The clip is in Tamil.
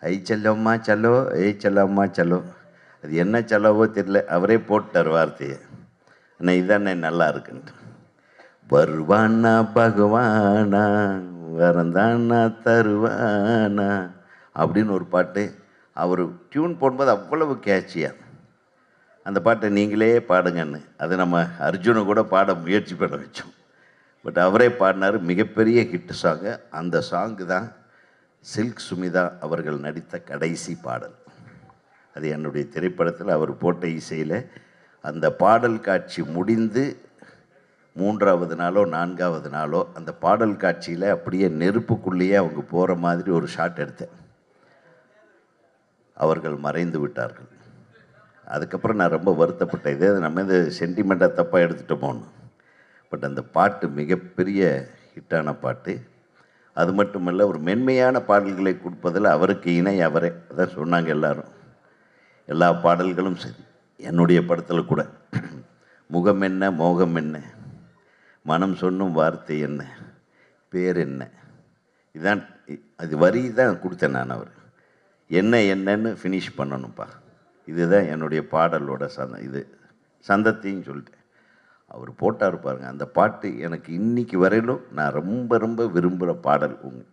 ஐ செல்லம்மா செல்லோ ஏய் செல்லம்மா செல்லோ. அது என்ன செல்லவோ தெரியல. அவரே போட்டார் வார்த்தையை. அண்ணா இதானே நல்லா இருக்குன்ட்டு. வருவானா பகவானா வரந்தானா தருவானா அப்படின்னு ஒரு பாட்டு அவர் டியூன் போடும்போது அவ்வளவு கேட்சியாக அந்த பாட்டை நீங்களே பாடுங்கன்னு. அது நம்ம அர்ஜுனை கூட பாட முயற்சி பண்ண வச்சோம். பட் அவரே பாடினார் மிகப்பெரிய ஹிட் சாங்கு அந்த சாங்கு தான் சில்க் சுமிதா அவர்கள் நடித்த கடைசி பாடல். அது என்னுடைய திரைப்படத்தில் அவர் போட்ட இசையில் அந்த பாடல் காட்சி முடிந்து மூன்றாவது நாளோ நான்காவது நாளோ அந்த பாடல் காட்சியில் அப்படியே நெருப்புக்குள்ளேயே அவங்க போகிற மாதிரி ஒரு ஷாட் எடுத்தேன். அவர்கள் மறைந்து விட்டார்கள். அதுக்கப்புறம் நான் ரொம்ப வருத்தப்பட்டேன். இதே நம்ம இது சென்டிமெண்ட்டாக தப்பாக எடுத்துகிட்டோமோன்னு பட் அந்த பாட்டு மிகப்பெரிய ஹிட்டான பாட்டு. அது மட்டுமல்ல ஒரு மென்மையான பாடல்களை கொடுப்பதில் அவருக்கு இணை அவரே. அதான் சொன்னாங்க எல்லாரும். எல்லா பாடல்களும் சரி. என்னுடைய படத்தில் கூட. முகம் என்ன மோகம் என்ன? மனம் சொன்னும் வார்த்தை என்ன? பேர் என்ன? இதான் அது வரி தான் கொடுத்தேன் நான் அவர். என்ன என்னன்னு ஃபினிஷ் பண்ணணும்ப்பா. இதுதான் என்னுடைய பாடலோட சந்த இது சந்தத்தையும் சொல்லிட்டேன். அவர் போட்டார் பாருங்கள் அந்த பாட்டு எனக்கு இன்றைக்கி வரையிலும் நான் ரொம்ப ரொம்ப விரும்புகிற பாடல் உங்க